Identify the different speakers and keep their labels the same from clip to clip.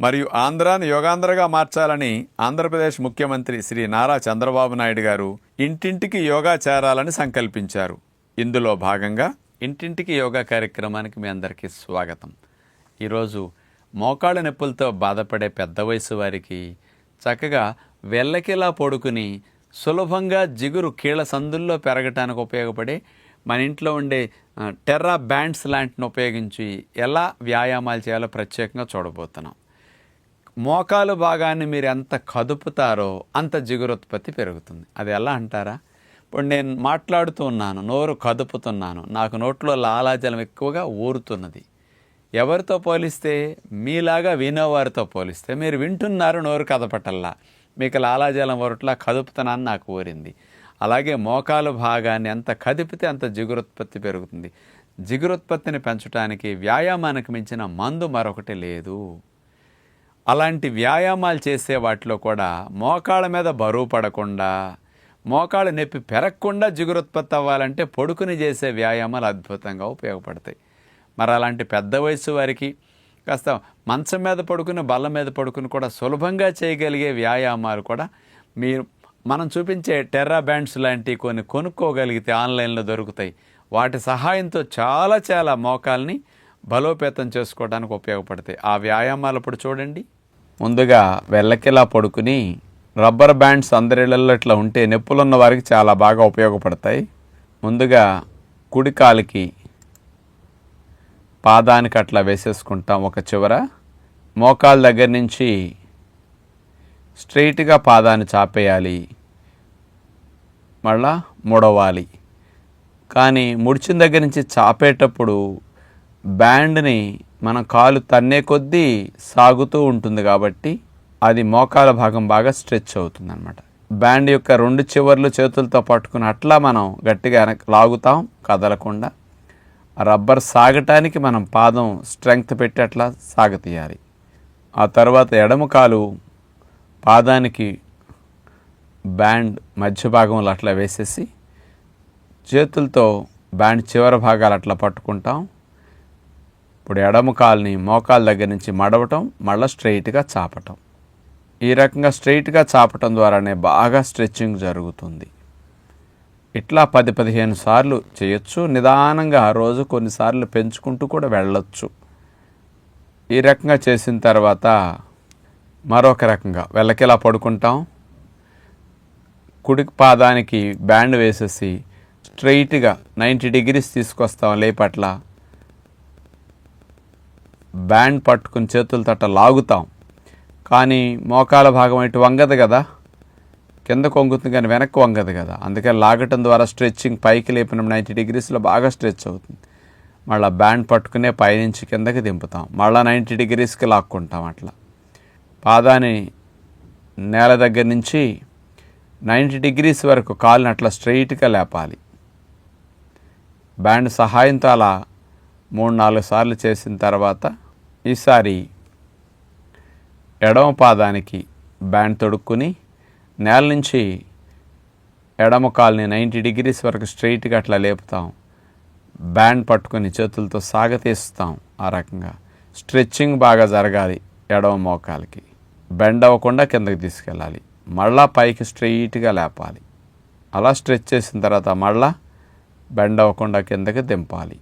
Speaker 1: మరియు ఆంధ్రాను యోగాంధ్రగా మార్చాలని ఆంధ్రప్రదేశ్ ముఖ్యమంత్రి శ్రీ నారా చంద్రబాబు నాయుడు గారు ఇంటింటికి యోగా చేరాలని సంకల్పించారు. ఇందులో భాగంగా ఇంటింటికి యోగా కార్యక్రమానికి మీ అందరికీ స్వాగతం. ఈరోజు మోకాళ్ళ నొప్పులతో బాధపడే పెద్ద వయసు వారికి చక్కగా వెల్లకిలా పడుకుని సులభంగా జిగురు కీళ్ళ సందుల్లో పెరగటానికి ఉపయోగపడే మన ఇంట్లో ఉండే టెర్రా బ్యాండ్స్ లాంటిని ఉపయోగించి ఎలా వ్యాయామాలు చేయాలో ప్రత్యేకంగా చూడబోతున్నాం. మోకాలు భాగాన్ని మీరు ఎంత కదుపుతారో అంత జిగురుత్పత్తి పెరుగుతుంది. అది ఎలా అంటారా? ఇప్పుడు నేను మాట్లాడుతూ ఉన్నాను నోరు కదుపుతున్నాను నాకు నోట్లో లాలాజలం ఎక్కువగా ఊరుతున్నది. ఎవరితో పోలిస్తే? మీలాగా వినేవారితో పోలిస్తే. మీరు వింటున్నారు నోరు కదపటల్లా మీకు లాలాజలం ఊరట్లా కదుపుతున్నాను నాకు ఊరింది. అలాగే మోకాలు భాగాన్ని ఎంత కదిపితే అంత జిగురుత్పత్తి పెరుగుతుంది. జిగురుత్పత్తిని పెంచడానికి వ్యాయామానికి మించిన మందు మరొకటి లేదు. అలాంటి వ్యాయామాలు చేసే వాటిలో కూడా మోకాళ్ళ మీద బరువు పడకుండా మోకాళ్ళ నొప్పి పెరగకుండా జిగురుత్పత్తి అవ్వాలంటే పడుకుని చేసే వ్యాయామాలు అద్భుతంగా ఉపయోగపడతాయి. మరి అలాంటి పెద్ద వయసు వారికి కాస్త మంచం మీద పడుకుని బల్ల మీద పడుకుని కూడా సులభంగా చేయగలిగే వ్యాయామాలు కూడా మీరు మనం చూపించే టెర్రా బ్యాండ్స్ లాంటివి కొన్ని కొనుక్కోగలిగితే ఆన్లైన్లో దొరుకుతాయి. వాటి సహాయంతో చాలా చాలా మోకాల్ని బలోపేతం చేసుకోవడానికి ఉపయోగపడతాయి. ఆ వ్యాయామాలు ఇప్పుడు చూడండి. ముందుగా వెళ్ళకిలా పడుకుని రబ్బర్ బ్యాండ్స్ అందరిళ్ళల్లో ఇట్లా ఉంటే నొప్పులున్న వారికి చాలా బాగా ఉపయోగపడతాయి. ముందుగా కుడికాలికి పాదానికి అట్లా వేసేసుకుంటాం ఒక చివర. మోకాల దగ్గర నుంచి స్ట్రైట్గా పాదాన్ని చాపేయాలి. మళ్ళా ముడవాలి. కానీ ముడిచిన దగ్గర నుంచి చాపేటప్పుడు బ్యాండ్ని మనం కాలు తన్నే కొద్దీ సాగుతూ ఉంటుంది కాబట్టి అది మోకాల భాగం బాగా స్ట్రెచ్ అవుతుంది అనమాట బ్యాండ్ యొక్క రెండు చివర్లు చేతులతో పట్టుకుని అట్లా మనం గట్టిగా లాగుతాం కదలకుండా. రబ్బర్ సాగటానికి మనం పాదం స్ట్రెంగ్త్ పెట్టి అట్లా సాగతీయాలి ఆ తర్వాత ఎడమ కాలు పాదానికి బ్యాండ్ మధ్య భాగంలో అట్లా వేసేసి చేతులతో బ్యాండ్ చివరి భాగాలు అట్లా పట్టుకుంటాం. ఇప్పుడు ఎడమ కాల్ని మోకాల దగ్గర నుంచి మడవటం మళ్ళీ స్ట్రైట్గా చాపటం. ఈ రకంగా స్ట్రైట్గా చాపటం ద్వారానే బాగా స్ట్రెచ్చింగ్ జరుగుతుంది. ఇట్లా పది పదిహేను సార్లు చేయొచ్చు. నిదానంగా రోజు కొన్నిసార్లు పెంచుకుంటూ కూడా వెళ్ళొచ్చు. ఈ రకంగా చేసిన తర్వాత మరొక రకంగా వెళ్ళకిలా పడుకుంటాం. కుడి పాదానికి బ్యాండ్ వేసేసి స్ట్రైట్గా నైంటీ డిగ్రీస్ తీసుకొస్తాం లేపట్ల. బ్యాండ్ పట్టుకుని చేతుల తట్ట లాగుతాం. కానీ మోకాల భాగం ఇటు వంగదు కదా. కింద కొంగుతుంది కానీ వెనక్కి వంగదు కదా. అందుకని లాగటం ద్వారా స్ట్రెచ్చింగ్ పైకి లేపినప్పుడు నైంటీ డిగ్రీస్లో బాగా స్ట్రెచ్ అవుతుంది. మళ్ళీ బ్యాండ్ పట్టుకునే పైనుంచి కిందకి దింపుతాం. మళ్ళీ నైంటీ డిగ్రీస్కి లాక్కుంటాం అట్లా. పాదాన్ని నేల దగ్గర నుంచి నైంటీ డిగ్రీస్ వరకు కాలుని అట్లా స్ట్రైట్గా లేపాలి. బ్యాండ్ సహాయంతో అలా మూడు నాలుగు సార్లు చేసిన తర్వాత ఈసారి ఎడమ పాదానికి బ్యాండ్ తొడుక్కుని నేల నుంచి ఎడమ కాల్ని నైంటీ డిగ్రీస్ వరకు స్ట్రైట్గా అట్లా లేపుతాం. బ్యాండ్ పట్టుకొని చేతులతో సాగతీస్తాం ఆ రకంగా. స్ట్రెచ్చింగ్ బాగా జరగాలి ఎడమ మోకాలకి. బెండ్ అవ్వకుండా కిందకి తీసుకెళ్ళాలి. మళ్ళా పైకి స్ట్రెయిట్గా లేపాలి. అలా స్ట్రెచ్ చేసిన తర్వాత మళ్ళా బెండ్ అవ్వకుండా కిందకి దింపాలి.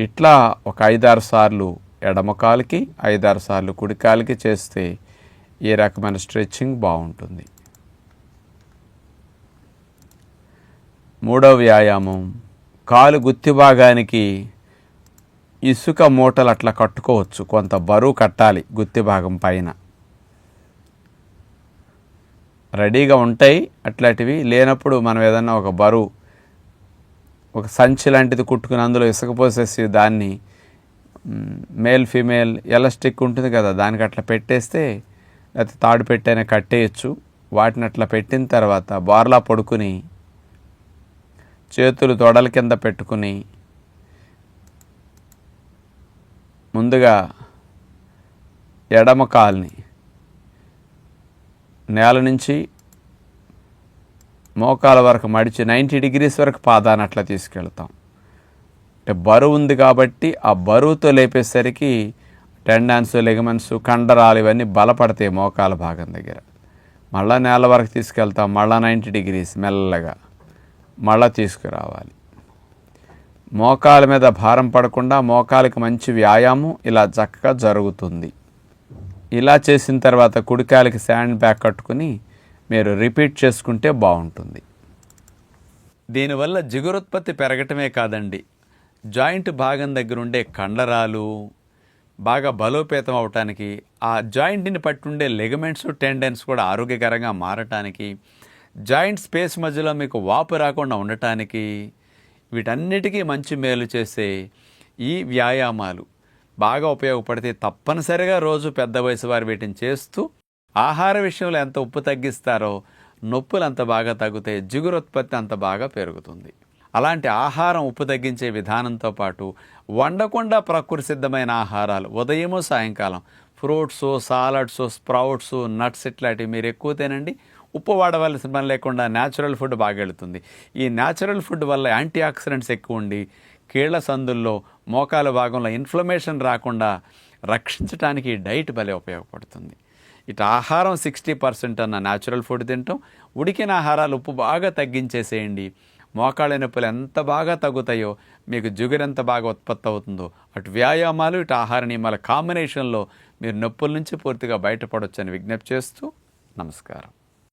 Speaker 1: ఇట్లా ఒక ఐదారు సార్లు ఎడమ కాలుకి ఐదారు సార్లు కుడి కాలుకి చేస్తే ఈ రకమైన స్ట్రెచ్చింగ్ బాగుంటుంది? మూడవ వ్యాయామం. కాలు గుత్తి భాగానికి ఇసుక మూటలు అట్లా కట్టుకోవచ్చు. కొంత బరువు కట్టాలి గుత్తి భాగం పైన. రెడీగా ఉంటాయి అట్లాంటివి. లేనప్పుడు మనం ఏదన్నా ఒక బరువు ఒక సంచి లాంటిది కుట్టుకుని అందులో ఇసుక పోసేసి దాన్ని మేల్ ఫీమేల్ ఎలాస్టిక్ ఉంటుంది కదా దానికి అట్లా పెట్టేస్తే లేకపోతే తాడు పెట్టైనా కట్టేయచ్చు. వాటిని అట్లా పెట్టిన తర్వాత బార్లా పడుకుని చేతులు తొడల కింద పెట్టుకుని ముందుగా ఎడమ కాల్ని నేల నుంచి మోకాల వరకు మడిచి నైంటీ డిగ్రీస్ వరకు పాదాన్ని అట్లా తీసుకెళ్తాం. అంటే బరువు ఉంది కాబట్టి ఆ బరువుతో లేపేసరికి టెండాన్స్ లెగమెన్స్ కండరాలు ఇవన్నీ బలపడతాయి మోకాల భాగం దగ్గర. మళ్ళా నేల వరకు తీసుకెళ్తాం. మళ్ళా నైంటీ డిగ్రీస్ మెల్లగా మళ్ళా తీసుకురావాలి. మోకాల మీద భారం పడకుండా మోకాలికి మంచి వ్యాయామం ఇలా చక్కగా జరుగుతుంది. ఇలా చేసిన తర్వాత కుడికాలికి శాండ్ బ్యాగ్ కట్టుకుని మీరు రిపీట్ చేసుకుంటే బాగుంటుంది. దీనివల్ల జిగురుత్పత్తి పెరగటమే కాదండి. జాయింట్ భాగం దగ్గర ఉండే కండరాలు బాగా బలోపేతం అవటానికి ఆ జాయింట్ని పట్టుండే ఉండే లెగమెంట్స్ టెండెన్స్ కూడా ఆరోగ్యకరంగా మారటానికి జాయింట్ స్పేస్ మధ్యలో మీకు వాపు రాకుండా ఉండటానికి వీటన్నిటికీ మంచి మేలు చేసే ఈ వ్యాయామాలు బాగా ఉపయోగపడితే తప్పనిసరిగా రోజు పెద్ద వయసు వారు వీటిని చేస్తూ ఆహార విషయంలో ఎంత ఉప్పు తగ్గిస్తారో నొప్పులు అంత బాగా తగ్గుతాయి జిగురుత్పత్తి అంత బాగా పెరుగుతుంది. అలాంటి ఆహారం ఉప్పు తగ్గించే విధానంతో పాటు వండకుండా ప్రకృతి సిద్ధమైన ఆహారాలు ఉదయము సాయంకాలం. ఫ్రూట్స్ సాలడ్స్ స్ప్రౌట్స్ నట్స్ ఇట్లాంటివి మీరు ఎక్కువ తినండి. ఉప్పు వాడవలసిన పని లేకుండా న్యాచురల్ ఫుడ్ బాగా వెళుతుంది. ఈ న్యాచురల్ ఫుడ్ వల్ల యాంటీ ఆక్సిడెంట్స్ ఎక్కువ ఉండి కీళ్ళ సందుల్లో మోకాల భాగంలో ఇన్ఫ్లమేషన్ రాకుండా రక్షించడానికి ఈ డైట్ భలే ఉపయోగపడుతుంది. ఇటు ఆహారం సిక్స్టీ పర్సెంట్ అన్న న్యాచురల్ ఫుడ్ తింటాం. ఉడికిన ఆహారాలు ఉప్పు బాగా తగ్గించేసేయండి. మోకాళ్ళ నొప్పులు ఎంత బాగా తగ్గుతాయో మీకు జుగురెంత ఎంత బాగా ఉత్పత్తి అవుతుందో అటు వ్యాయామాలు ఇటు ఆహార నియమాల కాంబినేషన్లో మీరు నొప్పుల నుంచి పూర్తిగా బయటపడొచ్చని విజ్ఞప్తి చేస్తూ నమస్కారం.